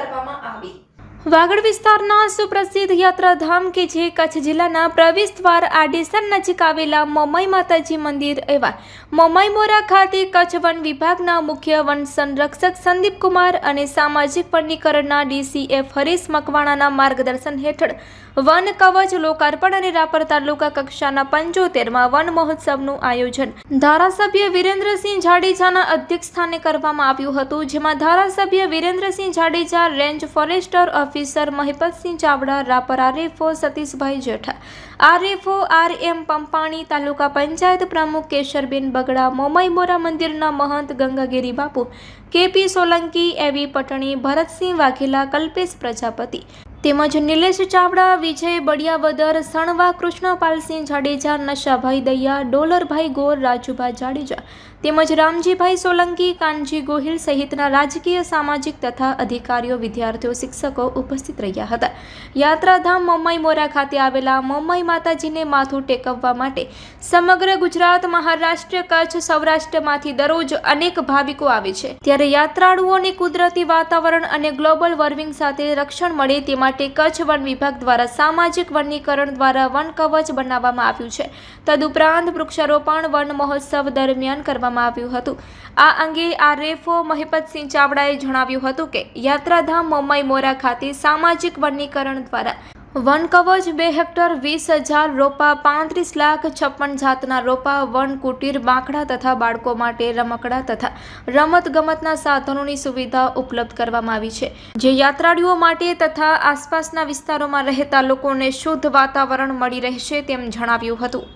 કરવામાં આવી. વાગડ વિસ્તારના સુપ્રસિદ્ધ યાત્રાધામ કે જે કચ્છ જિલ્લાના પ્રવેશ દ્વાર આડેસર નજીક આવેલા મોમાઈ માતાજી મંદિર એવા મોમાઈ મોરા ખાતે કચ્છ વન વિભાગના મુખ્ય વન સંરક્ષક સંદીપ કુમાર અને સામાજિક વનીકરણના ડીસીએફ હરીશ મકવાણાના માર્ગદર્શન હેઠળ વન કવચ લોકાર્પણ અને રાપર તાલુકા કક્ષાના પંચોતેરમાં વન મહોત્સવનું આયોજન. ધારાસભ્ય વિરેન્દ્રસિંહ જાડેજાના અધ્યક્ષસ્થાને કરવામાં આવ્યું હતું, જેમાં ધારાસભ્ય Virendrasinh Jadeja, range forester officer Mahipatsinh Chavda, Rapar RFO Satishbhai Jetha, RFO R M Pampani, taluka panchayat પ્રમુખ કેશરબેન બગડા, મોમાઈ મોરા મંદિરના મહંત ગંગાગીરી બાપુ, કેપી સોલંકી, એવી પટણી, ભરતસિંહ વાઘેલા, કલ્પેશ પ્રજાપતિ તેમજ નિલેશ ચાવડા, વિજય બળિયાવદર સણવા, કૃષ્ણપાલસિંહ જાડેજા, નશાભાઈ દૈયા, ડોલરભાઈ ગોર, રાજુભાઈ જાડેજા તેમજ રામજીભાઈ સોલંકી, કાનજી ગોહિલ સહિતના રાજકીય, સામાજિક તથા અધિકારીઓ, વિદ્યાર્થીઓ, શિક્ષકો ઉપસ્થિત રહ્યા હતા. યાત્રાધામ મમ્માઈ મોરા ખાતે આવેલા મમ્માઈ માતાજીને માથું ટેકવવા માટે સમગ્ર ગુજરાત મહારાષ્ટ્ર, કચ્છ, સૌરાષ્ટ્રમાંથી દરરોજ અનેક ભાવિકો આવે છે. ત્યારે યાત્રાળુઓને કુદરતી વાતાવરણ અને ગ્લોબલ વોર્મિંગ સાથે રક્ષણ મળે તે માટે કચ્છ વન વિભાગ દ્વારા સામાજિક વનીકરણ દ્વારા વન કવચ બનાવવામાં આવ્યું છે. તદુપરાંત વૃક્ષારોપણ વન મહોત્સવ દરમિયાન કરવામાં આવ્યું હતું. આ અંગે આરએફઓ મહિપતસિંહ ચાવડાએ જણાવ્યું હતું કે યાત્રાધામ મોમાઈ મોરા ખાતે સામાજિક વનીકરણ દ્વારા વન કવચ બે હેક્ટર, વીસ હજાર રોપા, પાંત્રીસ લાખ છપ્પન જાતના રોપા, વન કુટીર, બાંકડા તથા બાળકો માટે રમકડા તથા રમત ગમતના સાધનોની સુવિધા ઉપલબ્ધ કરવામાં આવી છે. જે યાત્રાળુઓ માટે તથા આસપાસના વિસ્તારોમાં રહેતા લોકોને શુદ્ધ વાતાવરણ મળી રહેશે તેમ જણાવ્યું હતું.